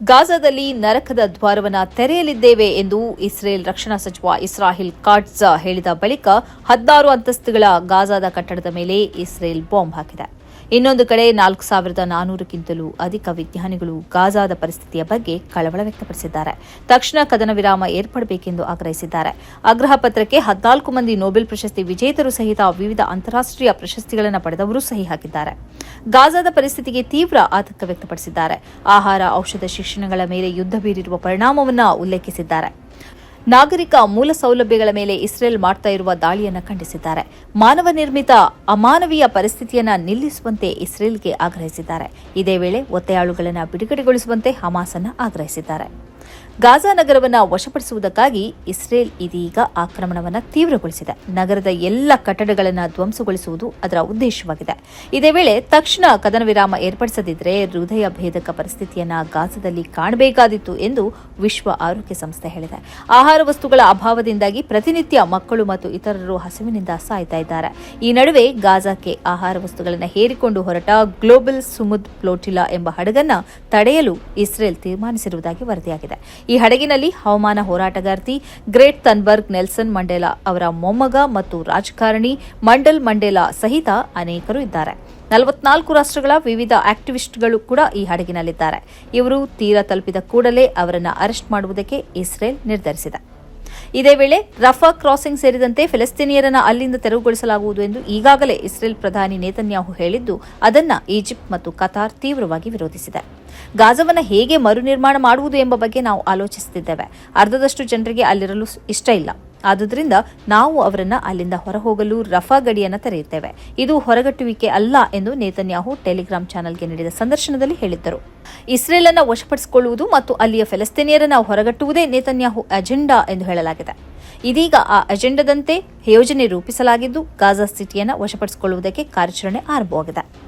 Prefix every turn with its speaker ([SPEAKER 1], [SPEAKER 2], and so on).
[SPEAKER 1] ಗಾಜಾದಲ್ಲಿ ನರಕದ ದ್ವಾರವನ್ನ ತೆರೆಯಲಿದ್ದೇವೆ ಎಂದು ಇಸ್ರೇಲ್ ರಕ್ಷಣಾ ಸಚಿವ ಇಸ್ರಾಹಿಲ್ ಕಾಟ್ಜಾ ಹೇಳಿದ ಬಳಿಕ ಹದಿನಾರು ಅಂತಸ್ತುಗಳ ಗಾಜಾದ ಕಟ್ಟಡದ ಮೇಲೆ ಇಸ್ರೇಲ್ ಬಾಂಬ್ ಹಾಕಿದೆ. ಇನ್ನೊಂದು ಕಡೆ ನಾಲ್ಕು ಸಾವಿರದ ನಾನೂರಕ್ಕಿಂತಲೂ ಅಧಿಕ ವಿಜ್ಞಾನಿಗಳು ಗಾಜಾದ ಪರಿಸ್ಥಿತಿಯ ಬಗ್ಗೆ ಕಳವಳ ವ್ಯಕ್ತಪಡಿಸಿದ್ದಾರೆ. ತಕ್ಷಣ ಕದನ ವಿರಾಮ ಏರ್ಪಡಬೇಕೆಂದು ಆಗ್ರಹಿಸಿದ್ದಾರೆ. ಆಗ್ರಹ ಪತ್ರಕ್ಕೆ ಹದಿನಾಲ್ಕು ಮಂದಿ ನೊಬೆಲ್ ಪ್ರಶಸ್ತಿ ವಿಜೇತರು ಸಹಿತ ವಿವಿಧ ಅಂತಾರಾಷ್ಟ್ರೀಯ ಪ್ರಶಸ್ತಿಗಳನ್ನು ಪಡೆದವರು ಸಹಿ ಹಾಕಿದ್ದಾರೆ. ಗಾಜಾದ ಪರಿಸ್ಥಿತಿಗೆ ತೀವ್ರ ಆತಂಕ ವ್ಯಕ್ತಪಡಿಸಿದ್ದಾರೆ. ಆಹಾರ, ಔಷಧ, ಶಿಕ್ಷಣಗಳ ಮೇಲೆ ಯುದ್ಧ ಬೀರಿರುವ ಪರಿಣಾಮವನ್ನು ಉಲ್ಲೇಖಿಸಿದ್ದಾರೆ. ನಾಗರಿಕ ಮೂಲ ಸೌಲಭ್ಯಗಳ ಮೇಲೆ ಇಸ್ರೇಲ್ ಮಾಡ್ತಾ ಇರುವ ದಾಳಿಯನ್ನು ಖಂಡಿಸಿದ್ದಾರೆ. ಮಾನವ ನಿರ್ಮಿತ ಅಮಾನವೀಯ ಪರಿಸ್ಥಿತಿಯನ್ನು ನಿಲ್ಲಿಸುವಂತೆ ಇಸ್ರೇಲ್ಗೆ ಆಗ್ರಹಿಸಿದ್ದಾರೆ. ಇದೇ ವೇಳೆ ಒತ್ತೆಯಾಳುಗಳನ್ನು ಬಿಡುಗಡೆಗೊಳಿಸುವಂತೆ ಹಮಾಸನ್ನು ಆಗ್ರಹಿಸಿದ್ದಾರೆ. ಗಾಜಾ ನಗರವನ್ನು ವಶಪಡಿಸುವುದಕ್ಕಾಗಿ ಇಸ್ರೇಲ್ ಇದೀಗ ಆಕ್ರಮಣವನ್ನು ತೀವ್ರಗೊಳಿಸಿದೆ. ನಗರದ ಎಲ್ಲ ಕಟ್ಟಡಗಳನ್ನು ಧ್ವಂಸಗೊಳಿಸುವುದು ಅದರ ಉದ್ದೇಶವಾಗಿದೆ. ಇದೇ ವೇಳೆ ತಕ್ಷಣ ಕದನ ವಿರಾಮ ಏರ್ಪಡಿಸದಿದ್ದರೆ ಹೃದಯ ಭೇದಕ ಪರಿಸ್ಥಿತಿಯನ್ನು ಗಾಜಾದಲ್ಲಿ ಕಾಣಬೇಕಾದಿತ್ತು ಎಂದು ವಿಶ್ವ ಆರೋಗ್ಯ ಸಂಸ್ಥೆ ಹೇಳಿದೆ. ಆಹಾರ ವಸ್ತುಗಳ ಅಭಾವದಿಂದಾಗಿ ಪ್ರತಿನಿತ್ಯ ಮಕ್ಕಳು ಮತ್ತು ಇತರರು ಹಸಿವಿನಿಂದ ಸಾಯ್ತಾ ಇದ್ದಾರೆ. ಈ ನಡುವೆ ಗಾಜಾಕ್ಕೆ ಆಹಾರ ವಸ್ತುಗಳನ್ನು ಹೇರಿಕೊಂಡು ಹೊರಟ ಗ್ಲೋಬಲ್ ಸುಮುದ್ ಪ್ಲೋಟಿಲಾ ಎಂಬ ಹಡಗನ್ನು ತಡೆಯಲು ಇಸ್ರೇಲ್ ತೀರ್ಮಾನಿಸಿರುವುದಾಗಿ ವರದಿಯಾಗಿದೆ. ಈ ಹಡಗಿನಲ್ಲಿ ಹವಾಮಾನ ಹೋರಾಟಗಾರ್ತಿ ಗ್ರೇಟ್ ತನ್ಬರ್ಗ್ ನೆಲ್ಸನ್ ಮಂಡೇಲಾ ಅವರ ಮೊಮ್ಮಗ ಮತ್ತು ರಾಜಕಾರಣಿ ಮಂಡಲ್ ಮಂಡೇಲಾ ಸಹಿತ ಅನೇಕರು ಇದ್ದಾರೆ. ನಲವತ್ನಾಲ್ಕು ರಾಷ್ಟ್ರಗಳ ವಿವಿಧ ಆಕ್ಟಿವಿಸ್ಟ್ಗಳು ಕೂಡ ಈ ಹಡಗಿನಲ್ಲಿದ್ದಾರೆ. ಇವರು ತೀರ ತಲುಪಿದ ಕೂಡಲೇ ಅವರನ್ನು ಅರೆಸ್ಟ್ ಮಾಡುವುದಕ್ಕೆ ಇಸ್ರೇಲ್ ನಿರ್ಧರಿಸಿದೆ. ಇದೇ ವೇಳೆ ರಫಾ ಕ್ರಾಸಿಂಗ್ ಸೇರಿದಂತೆ ಫಿಲಿಸ್ತೀನಿಯರನ್ನು ಅಲ್ಲಿಂದ ತೆರವುಗೊಳಿಸಲಾಗುವುದು ಎಂದು ಈಗಾಗಲೇ ಇಸ್ರೇಲ್ ಪ್ರಧಾನಿ ನೇತನ್ಯಾಹು ಹೇಳಿದ್ದು, ಅದನ್ನ ಈಜಿಪ್ಟ್ ಮತ್ತು ಕತಾರ್ ತೀವ್ರವಾಗಿ ವಿರೋಧಿಸಿದೆ. ಗಾಜವನ್ನು ಹೇಗೆ ಮರುನಿರ್ಮಾಣ ಮಾಡುವುದು ಎಂಬ ಬಗ್ಗೆ ನಾವು ಆಲೋಚಿಸುತ್ತಿದ್ದೇವೆ. ಅರ್ಧದಷ್ಟು ಜನರಿಗೆ ಅಲ್ಲಿರಲು ಇಷ್ಟ ಇಲ್ಲ. ಆದುದರಿಂದ ನಾವು ಅವರನ್ನು ಅಲ್ಲಿಂದ ಹೊರಹೋಗಲು ರಫಾ ಗಡಿಯನ್ನು ತೆರೆಯುತ್ತೇವೆ. ಇದು ಹೊರಗಟ್ಟುವಿಕೆ ಅಲ್ಲ ಎಂದು ನೇತನ್ಯಾಹು ಟೆಲಿಗ್ರಾಮ್ ಚಾನೆಲ್ಗೆ ನೀಡಿದ ಸಂದರ್ಶನದಲ್ಲಿ ಹೇಳಿದ್ದರು. ಇಸ್ರೇಲ್ ಅನ್ನ ವಶಪಡಿಸಿಕೊಳ್ಳುವುದು ಮತ್ತು ಅಲ್ಲಿಯ ಫೆಲಸ್ತೀನಿಯರನ್ನ ಹೊರಗಟ್ಟುವುದೇ ನೇತನ್ಯಾಹು ಅಜೆಂಡಾ ಎಂದು ಹೇಳಲಾಗಿದೆ. ಇದೀಗ ಆ ಅಜೆಂಡಾದಂತೆ ಯೋಜನೆ ರೂಪಿಸಲಾಗಿದ್ದು ಗಾಜಾ ಸಿಟಿಯನ್ನು ವಶಪಡಿಸಿಕೊಳ್ಳುವುದಕ್ಕೆ ಕಾರ್ಯಾಚರಣೆ ಆರಂಭವಾಗಿದೆ.